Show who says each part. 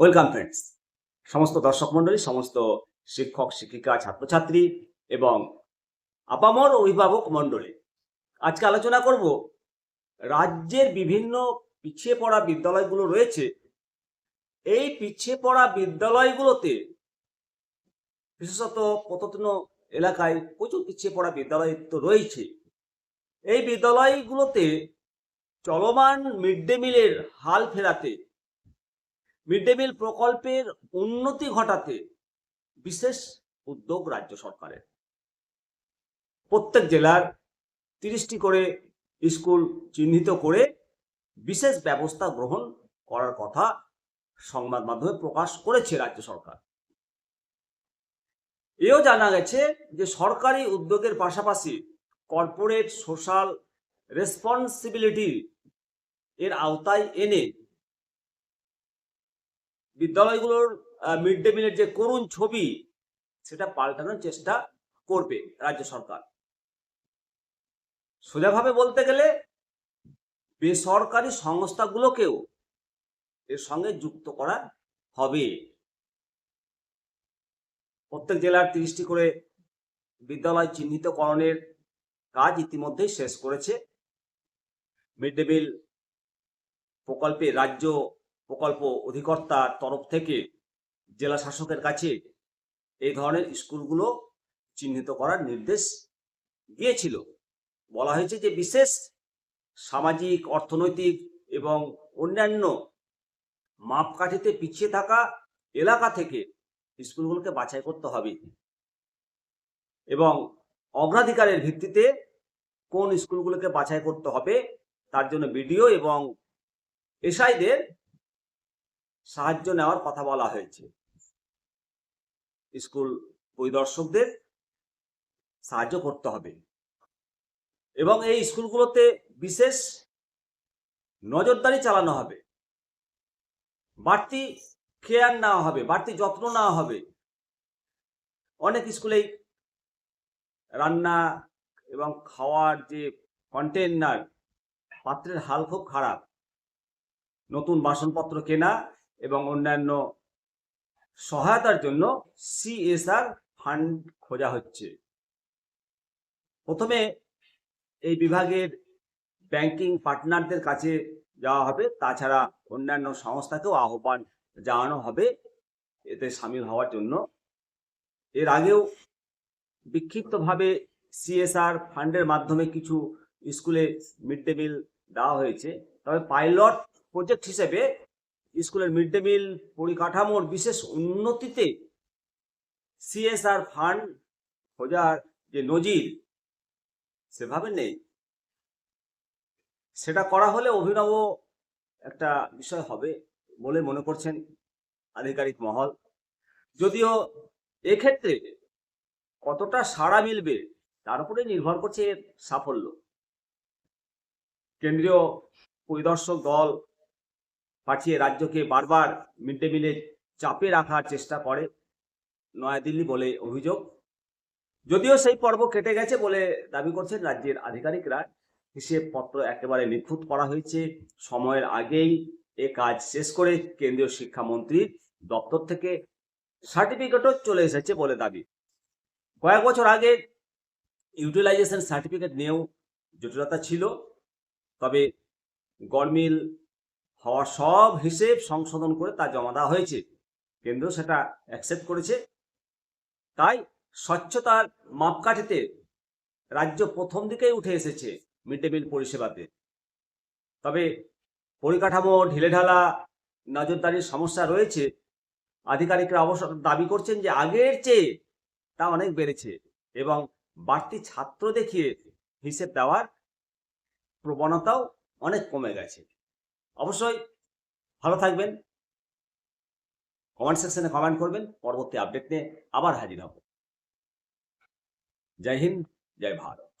Speaker 1: Welcome friends সমস্ত দর্শক মণ্ডলী, সমস্ত শিক্ষক, শিক্ষিকা, ছাত্রছাত্রী এবং আপামর অভিভাবক মণ্ডলী, আজকে আলোচনা করব রাজ্যের বিভিন্ন পিছিয়ে পড়া বিদ্যালয়গুলো রয়েছে। এই পিছিয়ে পড়া বিদ্যালয়গুলোতে বিশেষত প্রত্যন্ত এলাকায় প্রচুর পিছিয়ে পড়া বিদ্যালয় তো রয়েছে। এই বিদ্যালয়গুলোতে চলমান মিড ডে মিলের হাল ফেরাতে মিড ডে মিল প্রকল্পের উন্নতি ঘটাতে বিশেষ উদ্যোগ রাজ্য সরকারের। প্রত্যেক জেলার তিরিশটি করে স্কুল চিহ্নিত করে বিশেষ ব্যবস্থা গ্রহণ করার কথা সংবাদ মাধ্যমে প্রকাশ করেছে রাজ্য সরকার। এও জানা গেছে যে সরকারি উদ্যোগের পাশাপাশি কর্পোরেট সোশ্যাল রেসপন্সিবিলিটি এর আওতায় এনে বিদ্যালয়গুলোর মিড ডে মিলের যে করুণ ছবি, সেটা পাল্টানোর চেষ্টা করবে রাজ্য সরকার। সোজাভাবে বলতে গেলে, বেসরকারি সংস্থাগুলোকেও এর সঙ্গে যুক্ত করা হবে। প্রত্যেক জেলার তিরিশটি করে বিদ্যালয় চিহ্নিতকরণের কাজ ইতিমধ্যেই শেষ করেছে। মিড ডে মিল প্রকল্পে রাজ্য প্রকল্প অধিকর্তার তরফ থেকে জেলা শাসকের কাছে এই ধরনের স্কুলগুলো চিহ্নিত করার নির্দেশ দিয়েছিল। বলা হয়েছে যে বিশেষ সামাজিক, অর্থনৈতিক এবং অন্যান্য মাপকাঠিতে পিছিয়ে থাকা এলাকা থেকে স্কুলগুলোকে বাছাই করতে হবে এবং অগ্রাধিকারের ভিত্তিতে কোন স্কুলগুলোকে বাছাই করতে হবে তার জন্য বিডিও এবং এসআইদের সাহায্য নেওয়ার কথা বলা হয়েছে। স্কুল পরিদর্শকদের সাহায্য করতে হবে। এবং এই স্কুলগুলোতে বিশেষ নজরদারি চালানো হবে। বাড়তি কেয়ার নেওয়া হবে, বাড়তি যত্ন নেওয়া হবে। অনেক স্কুলেই রান্না এবং খাওয়ার যে কন্টেনার পাত্রের হাল খুব খারাপ। নতুন বাসনপত্র কেনা এবং অন্যান্য সহায়তার জন্য সিএসআর ফান্ড খোঁজা হচ্ছে। প্রথমে এই বিভাগের ব্যাংকিং পার্টনারদের কাছে যাওয়া হবে, তাছাড়া অন্যান্য সংস্থাকেও আহ্বান জানানো হবে, এতে সামিল হওয়ার জন্য। এর আগেও বিক্ষিপ্তভাবে সিএসআর ফান্ডের মাধ্যমে কিছু স্কুলে মিড ডে মিল দেওয়া হয়েছে। তবে পাইলট প্রজেক্ট হিসেবে স্কুলের মিড ডে মিল, পরিকাঠামোর বিশেষ উন্নতিতে সিএসআর ফান্ড খোঁজার যে নজির, সেভাবে নেই। সেটা করা হলে অভিনব একটা বিষয় হবে বলে মনে করছেন আধিকারিক মহল। যদিও এক্ষেত্রে কতটা সাড়া মিলবে, তার উপরে নির্ভর করছে এর সাফল্য। কেন্দ্রীয় পরিদর্শক দল পাঠিয়ে রাজ্যকে বারবার মিড ডে মিলে চাপে রাখার চেষ্টা করে। নয়াদিল্লি বলে অভিযোগ। যদিও সেই পর্ব কেটে গেছে বলে দাবি করছেন রাজ্যের আধিকারিকরা। হিসেবপত্র একেবারে নিখুঁত করা হয়েছে। সময়ের আগেই এ কাজ শেষ করে কেন্দ্রীয় শিক্ষামন্ত্রীর দপ্তর থেকে সার্টিফিকেটও চলে এসেছে বলে দাবি। কয়েক বছর আগে ইউটিলাইজেশন সার্টিফিকেট নিয়েও জটিলতা ছিল। তবে গরমিল হওয়ার সব হিসেব সংশোধন করে তা জমা দেওয়া হয়েছে। কেন্দ্র সেটা অ্যাকসেপ্ট করেছে। তাই স্বচ্ছতার মাপকাঠিতে রাজ্য প্রথম দিকেই উঠে এসেছে মিড ডে মিল পরিষেবাতে। তবে পরিকাঠামো ঢিলেঢালা নজরদারির সমস্যা রয়েছে। আধিকারিকরা অবশ্য দাবি করছেন যে আগের চেয়ে তা অনেক বেড়েছে এবং বাড়তি ছাত্র দেখিয়ে হিসেব দেওয়ার প্রবণতাও অনেক কমে গেছে। অবশ্যই ভালো থাকবেন। কমেন্ট সেকশনে কমেন্ট করবেন। পরবর্তী আপডেট নিয়ে আবার হাজির হব। জয় হিন্দ, জয় ভারত।